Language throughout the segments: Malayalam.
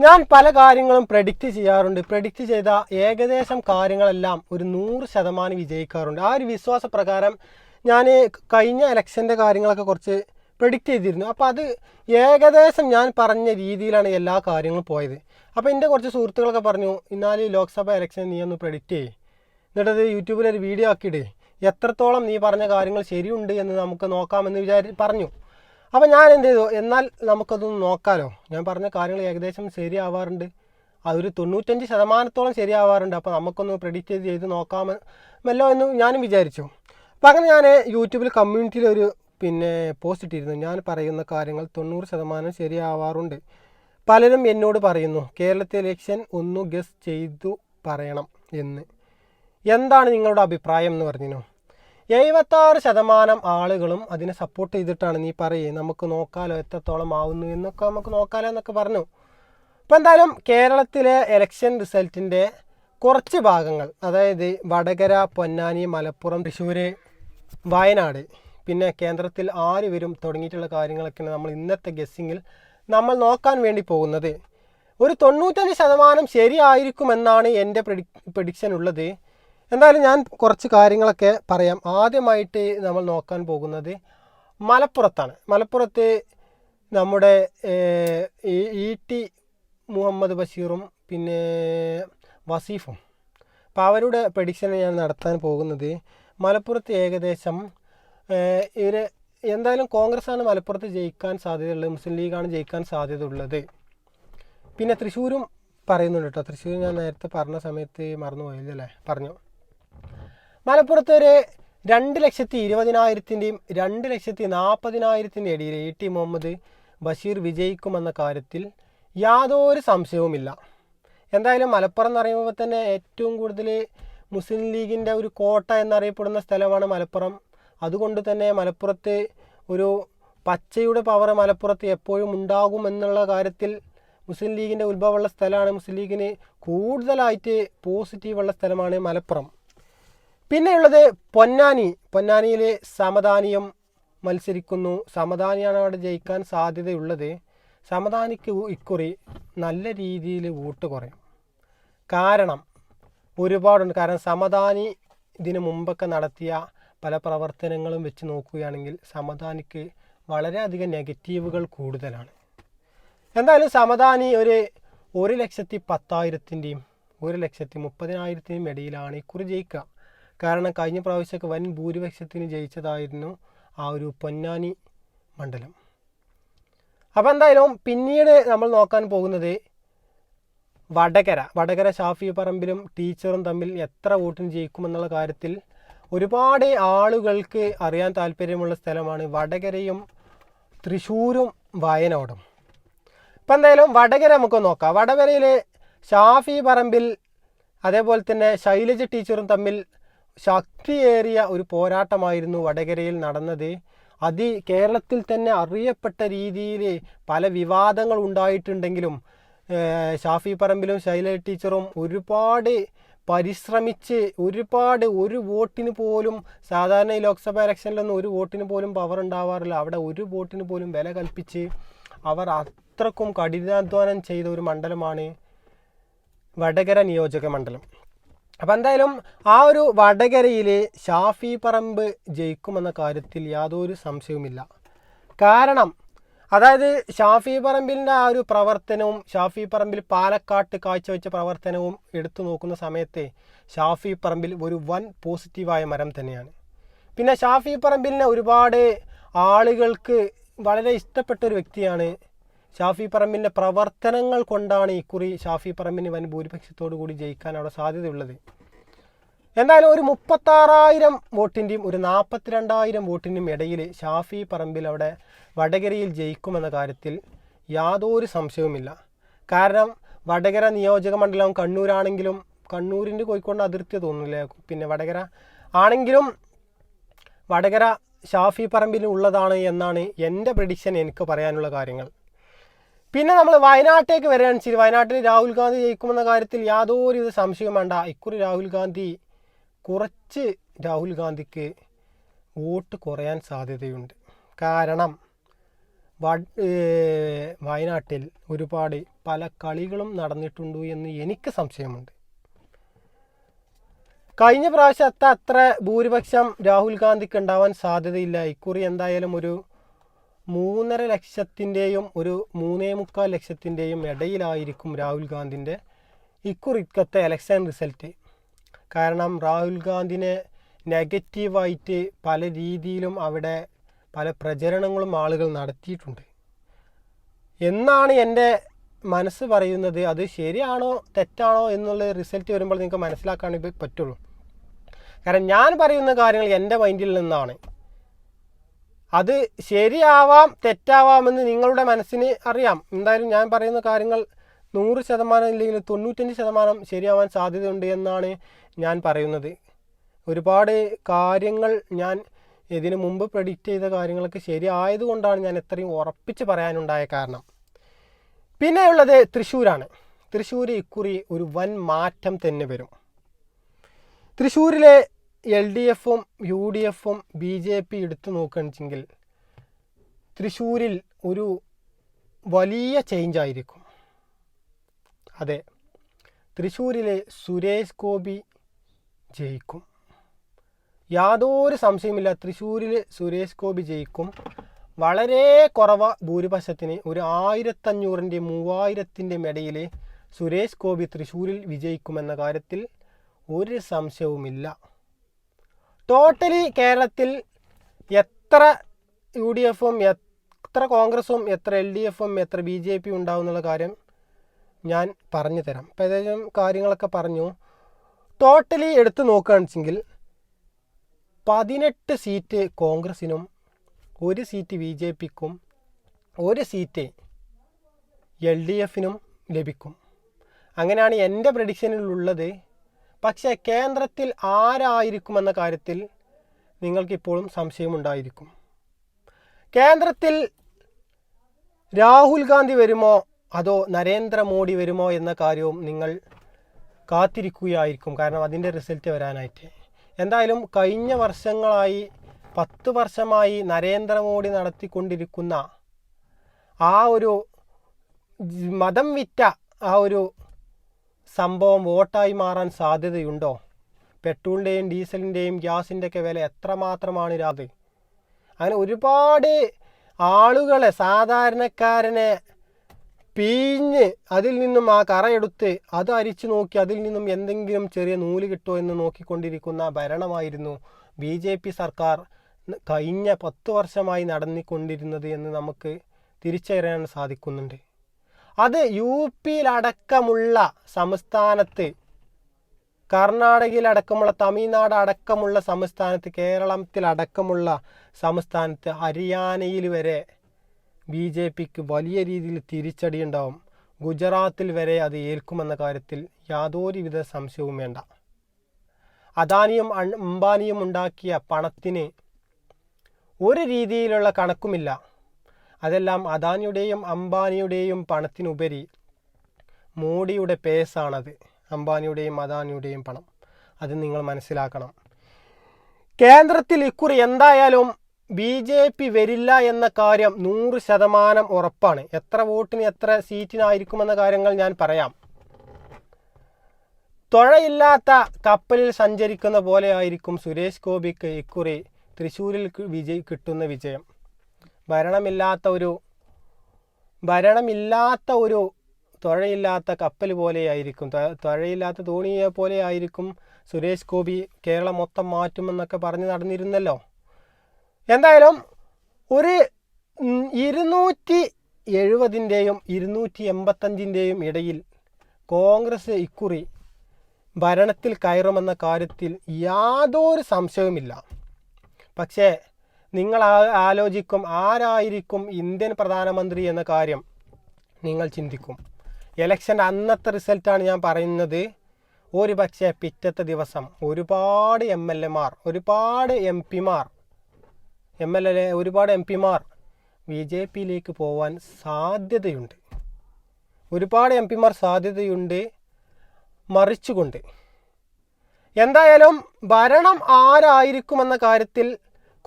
ഞാൻ പല കാര്യങ്ങളും പ്രഡിക്റ്റ് ചെയ്യാറുണ്ട്. പ്രഡിക്റ്റ് ചെയ്ത ഏകദേശം കാര്യങ്ങളെല്ലാം ഒരു നൂറ് ശതമാനം വിജയിക്കാറുണ്ട്. ആ ഒരു വിശ്വാസ പ്രകാരം ഞാൻ കഴിഞ്ഞ ഇലക്ഷന്റെ കാര്യങ്ങളൊക്കെ കുറച്ച് പ്രഡിക്റ്റ് ചെയ്തിരുന്നു. അപ്പോൾ അത് ഏകദേശം ഞാൻ പറഞ്ഞ രീതിയിലാണ് എല്ലാ കാര്യങ്ങളും പോയത്. അപ്പോൾ എന്റെ കുറച്ച് സുഹൃത്തുക്കളൊക്കെ പറഞ്ഞു എന്നാൽ ലോക്സഭ ഇലക്ഷൻ നീ ഒന്ന് പ്രഡിക്റ്റ് ചെയ്യ്. എന്നിട്ടത് യൂട്യൂബിൽ ഒരു വീഡിയോ ആക്കിയിടേ. എത്രത്തോളം നീ പറഞ്ഞ കാര്യങ്ങൾ ശരിയുണ്ട് എന്ന് നമുക്ക് നോക്കാമെന്ന് വിചാരി പറഞ്ഞു. അപ്പോൾ ഞാൻ എന്ത് ചെയ്തു? എന്നാൽ നമുക്കതൊന്ന് നോക്കാലോ. ഞാൻ പറഞ്ഞ കാര്യങ്ങൾ ഏകദേശം ശരിയാവാറുണ്ട്. അതൊരു തൊണ്ണൂറ്റഞ്ച് ശതമാനത്തോളം ശരിയാവാറുണ്ട്. അപ്പോൾ നമുക്കൊന്ന് പ്രെഡിക്റ്റ് ചെയ്ത് നോക്കാമല്ലോ എന്ന് ഞാനും വിചാരിച്ചു. അപ്പോൾ അങ്ങനെ ഞാൻ യൂട്യൂബിൽ കമ്മ്യൂണിറ്റിയിൽ ഒരു പിന്നെ പോസ്റ്റ് ഇട്ടിരുന്നു. ഞാൻ പറയുന്ന കാര്യങ്ങൾ തൊണ്ണൂറ് ശതമാനം ശരിയാവാറുണ്ട്. പലരും എന്നോട് പറയുന്നു കേരളത്തിലെ ഇലക്ഷൻ ഒന്ന് ഗസ് ചെയ്തു പറയണം എന്ന്. എന്താണ് നിങ്ങളുടെ അഭിപ്രായം എന്ന് പറഞ്ഞു എഴുപത്താറ് ശതമാനം ആളുകളും അതിനെ സപ്പോർട്ട് ചെയ്തിട്ടാണ് നീ പറയേ നമുക്ക് നോക്കാലോ എത്രത്തോളം ആവുന്നു എന്നൊക്കെ നമുക്ക് നോക്കാലോ എന്നൊക്കെ പറഞ്ഞു. ഇപ്പം എന്തായാലും കേരളത്തിലെ എലക്ഷൻ റിസൾട്ടിന്റെ കുറച്ച് ഭാഗങ്ങൾ അതായത് വടകര പൊന്നാനി മലപ്പുറം തൃശ്ശൂർ വയനാട് പിന്നെ കേന്ദ്രത്തിൽ ആര് വരും തുടങ്ങിയിട്ടുള്ള കാര്യങ്ങളൊക്കെയാണ് നമ്മൾ ഇന്നത്തെ ഗസ്സിങ്ങിൽ നമ്മൾ നോക്കാൻ വേണ്ടി പോകുന്നത്. ഒരു തൊണ്ണൂറ്റഞ്ച് ശതമാനം ശരിയായിരിക്കുമെന്നാണ് എന്റെ പ്രഡി പ്രഡിക്ഷൻ ഉള്ളത്. എന്തായാലും ഞാൻ കുറച്ച് കാര്യങ്ങളൊക്കെ പറയാം. ആദ്യമായിട്ട് നമ്മൾ നോക്കാൻ പോകുന്നത് മലപ്പുറത്താണ്. മലപ്പുറത്ത് നമ്മുടെ ഇ ടി മുഹമ്മദ് ബഷീറും പിന്നെ വസീഫും. അപ്പോൾ അവരുടെ പ്രഡിക്ഷൻ ഞാൻ നടത്താൻ പോകുന്നത് മലപ്പുറത്ത് ഏകദേശം ഇവർ എന്തായാലും കോൺഗ്രസ്സാണ് മലപ്പുറത്ത് ജയിക്കാൻ സാധ്യതയുള്ളത് മുസ്ലിം ലീഗാണ് ജയിക്കാൻ സാധ്യതയുള്ളത്. പിന്നെ തൃശ്ശൂരും പറയുന്നുണ്ട് കേട്ടോ. തൃശ്ശൂർ ഞാൻ നേരത്തെ പറഞ്ഞ സമയത്ത് മറന്നുപോയില്ലേ പറഞ്ഞു. മലപ്പുറത്ത് ഒരു രണ്ട് ലക്ഷത്തി ഇരുപതിനായിരത്തിന്റെയും രണ്ട് ലക്ഷത്തി നാൽപ്പതിനായിരത്തിന്റെ ഇടയിൽ എ ടി മുഹമ്മദ് ബഷീർ വിജയിക്കുമെന്ന കാര്യത്തിൽ യാതൊരു സംശയവുമില്ല. എന്തായാലും മലപ്പുറം എന്ന് പറയുമ്പോൾ തന്നെ ഏറ്റവും കൂടുതൽ മുസ്ലിം ലീഗിന്റെ ഒരു കോട്ട എന്നറിയപ്പെടുന്ന സ്ഥലമാണ് മലപ്പുറം. അതുകൊണ്ട് തന്നെ മലപ്പുറത്ത് ഒരു പച്ചയുടെ പവർ മലപ്പുറത്ത് എപ്പോഴും ഉണ്ടാകും എന്നുള്ള കാര്യത്തിൽ മുസ്ലിം ലീഗിന്റെ ഉത്ഭവമുള്ള സ്ഥലമാണ്. മുസ്ലിം ലീഗിന് കൂടുതലായിട്ട് പോസിറ്റീവുള്ള സ്ഥലമാണ് മലപ്പുറം. പിന്നെയുള്ളത് പൊന്നാനി. പൊന്നാനിയിൽ സമദാനിയം മത്സരിക്കുന്നു. സമദാനിയാണ് അവിടെ ജയിക്കാൻ സാധ്യതയുള്ളത്. സമദാനിക്ക് ഇക്കുറി നല്ല രീതിയിൽ വോട്ട് കുറയും. കാരണം ഒരുപാടുണ്ട്. കാരണം സമദാനി ഇതിനു മുമ്പൊക്കെ നടത്തിയ പല പ്രവർത്തനങ്ങളും വെച്ച് നോക്കുകയാണെങ്കിൽ സമദാനിക്ക് വളരെയധികം നെഗറ്റീവുകൾ കൂടുതലാണ്. എന്തായാലും സമദാനി ഒരു ഒരു ലക്ഷത്തി പത്തായിരത്തിന്റെയും ഒരു ലക്ഷത്തി മുപ്പതിനായിരത്തിന്റെയും ഇടയിലാണ് ഇക്കുറി ജയിക്കുക. കാരണം കഴിഞ്ഞ പ്രാവശ്യമൊക്കെ വൻ ഭൂരിപക്ഷത്തിന് ജയിച്ചതായിരുന്നു ആ ഒരു പൊന്നാനി മണ്ഡലം. അപ്പോൾ എന്തായാലും പിന്നീട് നമ്മൾ നോക്കാൻ പോകുന്നത് വടകര വടകര ഷാഫി പറമ്പിലും ടീച്ചറും തമ്മിൽ എത്ര വോട്ടിന് ജയിക്കുമെന്നുള്ള കാര്യത്തിൽ ഒരുപാട് ആളുകൾക്ക് അറിയാൻ താല്പര്യമുള്ള സ്ഥലമാണ് വടകരയും തൃശ്ശൂരും വയനാടും. ഇപ്പം എന്തായാലും വടകര നമുക്ക് നോക്കാം. വടകരയിലെ ഷാഫി പറമ്പിൽ അതേപോലെ തന്നെ ശൈലജ ടീച്ചറും തമ്മിൽ ശക്തിയേറിയ ഒരു പോരാട്ടമായിരുന്നു വടകരയിൽ നടന്നത്. അതി കേരളത്തിൽ തന്നെ അറിയപ്പെട്ട രീതിയിൽ പല വിവാദങ്ങൾ ഉണ്ടായിട്ടുണ്ടെങ്കിലും ഷാഫി പറമ്പിലും ശൈല ടീച്ചറും ഒരുപാട് പരിശ്രമിച്ച് ഒരുപാട് ഒരു വോട്ടിന് പോലും സാധാരണ ഈ ലോക്സഭ ഇലക്ഷനിലൊന്നും ഒരു വോട്ടിന് പോലും പവർ ഉണ്ടാവാറില്ല. അവിടെ ഒരു വോട്ടിന് പോലും വില കൽപ്പിച്ച് അവർ അത്രക്കും കഠിനാധ്വാനം ചെയ്ത ഒരു മണ്ഡലമാണ് വടകര നിയോജക മണ്ഡലം. അപ്പം എന്തായാലും ആ ഒരു വടകരയിൽ ഷാഫി പറമ്പ് ജയിക്കുമെന്ന കാര്യത്തിൽ യാതൊരു സംശയവുമില്ല. കാരണം അതായത് ഷാഫി പറമ്പിലിന്റെ ആ ഒരു പ്രവർത്തനവും ഷാഫി പറമ്പിൽ പാലക്കാട്ട് കാഴ്ചവെച്ച പ്രവർത്തനവും എടുത്തു നോക്കുന്ന സമയത്ത് ഷാഫി പറമ്പിൽ ഒരു വൻ പോസിറ്റീവായ മരം തന്നെയാണ്. പിന്നെ ഷാഫി പറമ്പിലിനെ ഒരുപാട് ആളുകൾക്ക് വളരെ ഇഷ്ടപ്പെട്ട ഒരു വ്യക്തിയാണ് ഷാഫി പറമ്പിന്റെ പ്രവർത്തനങ്ങൾ കൊണ്ടാണ് ഇക്കുറി ഷാഫി പറമ്പിന് വൻ ഭൂരിപക്ഷത്തോടു കൂടി ജയിക്കാൻ അവിടെ സാധ്യതയുള്ളത്. എന്തായാലും ഒരു മുപ്പത്താറായിരം വോട്ടിന്റെയും ഒരു നാൽപ്പത്തിരണ്ടായിരം വോട്ടിന്റെയും ഇടയിൽ ഷാഫി പറമ്പിൽ അവിടെ വടകരയിൽ ജയിക്കുമെന്ന കാര്യത്തിൽ യാതൊരു സംശയവുമില്ല. കാരണം വടകര നിയോജക മണ്ഡലം കണ്ണൂരാണെങ്കിലും കണ്ണൂരിന്റെ കോഴിക്കോടിന്റെ അതിർത്തി തോന്നുന്നില്ലേ? പിന്നെ വടകര ആണെങ്കിലും വടകര ഷാഫി പറമ്പിൽ ഉള്ളതാണ് എന്നാണ് എന്റെ പ്രഡിക്ഷൻ എനിക്ക് പറയാനുള്ള കാര്യങ്ങൾ. പിന്നെ നമ്മൾ വയനാട്ടിലേക്ക് വരികയാണ് ശരി വയനാട്ടിൽ രാഹുൽ ഗാന്ധി ജയിക്കുമെന്ന കാര്യത്തിൽ യാതൊരു ഇത് സംശയം വേണ്ട. ഇക്കുറി രാഹുൽ ഗാന്ധി കുറച്ച് രാഹുൽ ഗാന്ധിക്ക് വോട്ട് കുറയാൻ സാധ്യതയുണ്ട്. കാരണം വയനാട്ടിൽ ഒരുപാട് പല കളികളും നടന്നിട്ടുണ്ട് എന്ന് എനിക്ക് സംശയമുണ്ട്. കഴിഞ്ഞ പ്രാവശ്യത്തെ അത്ര ഭൂരിപക്ഷം രാഹുൽ ഗാന്ധിക്ക് ഉണ്ടാവാൻ സാധ്യതയില്ല. ഇക്കുറി എന്തായാലും ഒരു മൂന്നര ലക്ഷത്തിന്റെയും ഒരു മൂന്നേ മുക്കാൽ ലക്ഷത്തിന്റെയും ഇടയിലായിരിക്കും രാഹുൽ ഗാന്ധിന്റെ ഇക്കുറിക്കത്തെ ഇലക്ഷൻ റിസൾട്ട് കാരണം രാഹുൽ ഗാന്ധിനെ നെഗറ്റീവായിട്ട് പല രീതിയിലും അവിടെ പല പ്രചരണങ്ങളും ആളുകൾ നടത്തിയിട്ടുണ്ട്. എന്നാണ് എന്റെ മനസ്സ് പറയുന്നത്? അത് ശരിയാണോ തെറ്റാണോ എന്നുള്ള റിസൾട്ട് വരുമ്പോൾ നിങ്ങൾക്ക് മനസ്സിലാക്കാൻ പറ്റുള്ളൂ. കാരണം ഞാൻ പറയുന്ന കാര്യങ്ങൾ എന്റെ മൈൻഡിൽ നിന്നാണ്. അത് ശരിയാവാം തെറ്റാവാമെന്ന് നിങ്ങളുടെ മനസ്സിന് അറിയാം. എന്തായാലും ഞാൻ പറയുന്ന കാര്യങ്ങൾ നൂറ് ശതമാനം ഇല്ലെങ്കിൽ തൊണ്ണൂറ്റഞ്ച് ശതമാനം ശരിയാവാൻ സാധ്യതയുണ്ട് എന്നാണ് ഞാൻ പറയുന്നത്. ഒരുപാട് കാര്യങ്ങൾ ഞാൻ ഇതിനു മുമ്പ് പ്രഡിക്റ്റ് ചെയ്ത കാര്യങ്ങളൊക്കെ ശരിയായതുകൊണ്ടാണ് ഞാൻ എത്രയും ഉറപ്പിച്ച് പറയാനുണ്ടായ കാരണം. പിന്നെയുള്ളത് തൃശ്ശൂരാണ്. തൃശ്ശൂർ ഇക്കുറി ഒരു വൻ മാറ്റം തന്നെ വരും. തൃശ്ശൂരിലെ എൽ ഡി എഫും യു ഡി എഫും ബി ജെ പി എടുത്തു നോക്കുകയാണെന്നുവെച്ചെങ്കിൽ തൃശ്ശൂരിൽ ഒരു വലിയ ചേഞ്ച് ആയിരിക്കും. അതെ തൃശ്ശൂരിലെ സുരേഷ് ഗോപി ജയിക്കും. യാതൊരു സംശയമില്ല തൃശ്ശൂരിൽ സുരേഷ് ഗോപി ജയിക്കും. വളരെ കുറവ ഭൂരിപക്ഷത്തിന് ഒരു ആയിരത്തഞ്ഞൂറിന്റെ മൂവായിരത്തിന്റെ മെഡയിൽ സുരേഷ് ഗോപി തൃശ്ശൂരിൽ വിജയിക്കുമെന്ന കാര്യത്തിൽ ഒരു സംശയവുമില്ല. ടോട്ടലി കേരളത്തിൽ എത്ര യു ഡി എഫും എത്ര കോൺഗ്രസും എത്ര എൽ ഡി എഫും എത്ര ബി ജെ പി ഉണ്ടാവും എന്നുള്ള കാര്യം ഞാൻ പറഞ്ഞു തരാം. ഇപ്പം ഏകദേശം കാര്യങ്ങളൊക്കെ പറഞ്ഞു. ടോട്ടലി എടുത്തു എടുത്ത് നോക്കുകയാണെന്നുവെച്ചെങ്കിൽ പതിനെട്ട് സീറ്റ് കോൺഗ്രസിനും ഒരു സീറ്റ് ബി ജെ പിക്കും ഒരു സീറ്റ് എൽ ഡി എഫിനും ലഭിക്കും. അങ്ങനെയാണ് എന്റെ പ്രഡിക്ഷനിലുള്ളത് പക്ഷേ കേന്ദ്രത്തിൽ ആരായിരിക്കുമെന്ന കാര്യത്തിൽ നിങ്ങൾക്കിപ്പോഴും സംശയമുണ്ടായിരിക്കും. കേന്ദ്രത്തിൽ രാഹുൽ ഗാന്ധി വരുമോ? അതോ നരേന്ദ്രമോദി വരുമോ എന്ന കാര്യവും നിങ്ങൾ കാത്തിരിക്കുകയായിരിക്കും. കാരണം അതിന്റെ റിസൾട്ട് വരാനായിട്ട്. എന്തായാലും കഴിഞ്ഞ വർഷങ്ങളായി പത്ത് വർഷമായി നരേന്ദ്രമോദി നടത്തിക്കൊണ്ടിരിക്കുന്ന ആ ഒരു മതം വിറ്റ ആ ഒരു സംഭവം വോട്ടായി മാറാൻ സാധ്യതയുണ്ടോ? പെട്രോളിന്റെയും ഡീസലിന്റെയും ഗ്യാസിന്റെയൊക്കെ വില എത്രമാത്രമാണ് രാത്? അങ്ങനെ ഒരുപാട് ആളുകളെ സാധാരണക്കാരനെ പിഴിഞ്ഞ് അതിൽ നിന്നും ആ കറയെടുത്ത് അത് അരിച്ചു നോക്കി അതിൽ നിന്നും എന്തെങ്കിലും ചെറിയ നൂൽ കിട്ടുമോ എന്ന് നോക്കിക്കൊണ്ടിരിക്കുന്ന ഭരണമായിരുന്നു ബി ജെ പി സർക്കാർ കഴിഞ്ഞ പത്ത് വർഷമായി നടന്നിക്കൊണ്ടിരുന്നത് എന്ന് നമുക്ക് തിരിച്ചറിയാൻ സാധിക്കുന്നുണ്ട്. അത് യു പിയിലടക്കമുള്ള സംസ്ഥാനത്ത് കർണാടകയിലടക്കമുള്ള തമിഴ്നാട് അടക്കമുള്ള സംസ്ഥാനത്ത് കേരളത്തിലടക്കമുള്ള സംസ്ഥാനത്ത് ഹരിയാനയിൽ വരെ ബി ജെ പിക്ക് വലിയ രീതിയിൽ തിരിച്ചടി ഉണ്ടാവും ഗുജറാത്തിൽ വരെ അത് ഏൽക്കുമെന്ന കാര്യത്തിൽ യാതൊരുവിധ സംശയവും വേണ്ട. അദാനിയും അംബാനിയും ഉണ്ടാക്കിയ പണത്തിന് ഒരു രീതിയിലുള്ള കണക്കുമില്ല. അതെല്ലാം അദാനിയുടെയും അംബാനിയുടെയും പണത്തിനുപരി മോഡിയുടെ പേസാണത്. അംബാനിയുടെയും അദാനിയുടെയും പണം. അത് നിങ്ങൾ മനസ്സിലാക്കണം. കേന്ദ്രത്തിൽ ഇക്കുറി എന്തായാലും ബി ജെ പി വരില്ല എന്ന കാര്യം നൂറ് ശതമാനം ഉറപ്പാണ്. എത്ര വോട്ടിന് എത്ര സീറ്റിനായിരിക്കുമെന്ന കാര്യങ്ങൾ ഞാൻ പറയാം. തുഴയില്ലാത്ത കപ്പലിൽ സഞ്ചരിക്കുന്ന പോലെ ആയിരിക്കും സുരേഷ് ഗോപിക്ക് ഇക്കുറി തൃശ്ശൂരിൽ വിജയ് കിട്ടുന്ന വിജയം. ഭരണമില്ലാത്ത ഒരു ഭരണമില്ലാത്ത ഒരു തുഴയില്ലാത്ത കപ്പൽ പോലെയായിരിക്കും. തുഴയില്ലാത്ത തോണിയെ പോലെ ആയിരിക്കും സുരേഷ് ഗോപി കേരളം മൊത്തം മാറ്റുമെന്നൊക്കെ പറഞ്ഞ് നടന്നിരുന്നല്ലോ. എന്തായാലും ഒരു ഇരുന്നൂറ്റി എഴുപതിന്റെയും ഇരുന്നൂറ്റി എൺപത്തഞ്ചിന്റെയും ഇടയിൽ കോൺഗ്രസ് ഇക്കുറി ഭരണത്തിൽ കയറുമെന്ന കാര്യത്തിൽ യാതൊരു സംശയവുമില്ല. പക്ഷേ നിങ്ങൾ ആലോചിക്കും ആരായിരിക്കും ഇന്ത്യൻ പ്രധാനമന്ത്രി എന്ന കാര്യം നിങ്ങൾ ചിന്തിക്കും. ഇലക്ഷന്റെ അന്നത്തെ റിസൾട്ടാണ് ഞാൻ പറയുന്നത്. ഒരു പക്ഷേ പിറ്റത്തെ ദിവസം ഒരുപാട് എം എൽ എമാർ ഒരുപാട് എം പിമാർ എം എൽ എ ഒരുപാട് എം പിമാർ ബി ജെ പിയിലേക്ക് പോവാൻ സാധ്യതയുണ്ട്. ഒരുപാട് എം പിമാർ സാധ്യതയുണ്ട് മറിച്ചുകൊണ്ട്. എന്തായാലും ഭരണം ആരായിരിക്കുമെന്ന കാര്യത്തിൽ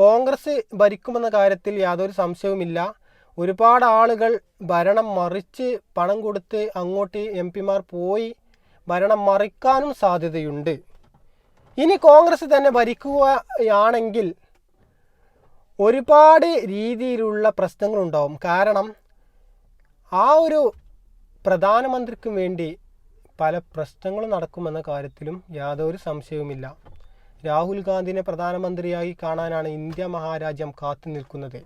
കോൺഗ്രസ് ഭരിക്കുമെന്ന കാര്യത്തിൽ യാതൊരു സംശയവുമില്ല. ഒരുപാട് ആളുകൾ ഭരണം മറിച്ച് പണം കൊടുത്ത് അങ്ങോട്ട് എം പിമാർ പോയി ഭരണം മറിക്കാനും സാധ്യതയുണ്ട്. ഇനി കോൺഗ്രസ് തന്നെ ഭരിക്കുകയാണെങ്കിൽ ഒരുപാട് രീതിയിലുള്ള പ്രശ്നങ്ങളുണ്ടാവും. കാരണം ആ ഒരു പ്രധാനമന്ത്രിക്കും വേണ്ടി പല പ്രശ്നങ്ങളും നടക്കുമെന്ന കാര്യത്തിലും യാതൊരു സംശയവുമില്ല. രാഹുൽ ഗാന്ധിനെ പ്രധാനമന്ത്രിയായി കാണാനാണ് ഇന്ത്യ മഹാരാജ്യം കാത്തു നിൽക്കുന്നത്.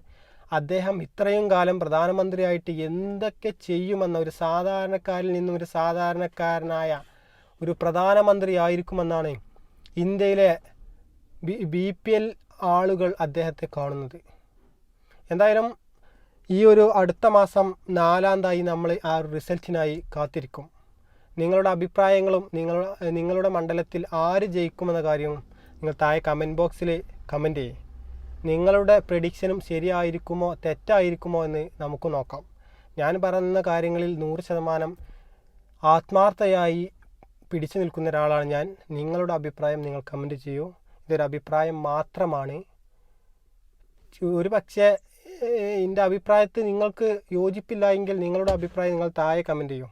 അദ്ദേഹം ഇത്രയും കാലം പ്രധാനമന്ത്രിയായിട്ട് എന്തൊക്കെ ചെയ്യുമെന്ന ഒരു സാധാരണക്കാരിൽ നിന്നും ഒരു സാധാരണക്കാരനായ ഒരു പ്രധാനമന്ത്രി ആയിരിക്കുമെന്നാണ് ഇന്ത്യയിലെ ബി പി എൽ ആളുകൾ അദ്ദേഹത്തെ കാണുന്നത്. എന്തായാലും ഈ ഒരു അടുത്ത മാസം നാലാം തായി നമ്മൾ ആ റിസൾട്ടിനായി കാത്തിരിക്കും. നിങ്ങളുടെ അഭിപ്രായങ്ങളും നിങ്ങളുടെ നിങ്ങളുടെ മണ്ഡലത്തിൽ ആര് ജയിക്കുമെന്ന കാര്യവും നിങ്ങൾ താഴെ കമന്റ് ബോക്സിൽ കമന്റ് ചെയ്യും. നിങ്ങളുടെ പ്രഡിക്ഷനും ശരിയായിരിക്കുമോ തെറ്റായിരിക്കുമോ എന്ന് നമുക്ക് നോക്കാം. ഞാൻ പറയുന്ന കാര്യങ്ങളിൽ നൂറ് ശതമാനം ആത്മാർത്ഥയായി പിടിച്ചു നിൽക്കുന്ന ഒരാളാണ് ഞാൻ. നിങ്ങളുടെ അഭിപ്രായം നിങ്ങൾ കമന്റ് ചെയ്യൂ. ഇതൊരു അഭിപ്രായം മാത്രമാണ്. ഒരു പക്ഷേ എന്റെ അഭിപ്രായത്തിൽ നിങ്ങൾക്ക് യോജിപ്പില്ല എങ്കിൽ നിങ്ങളുടെ അഭിപ്രായം നിങ്ങൾ താഴെ കമന്റ് ചെയ്യൂ.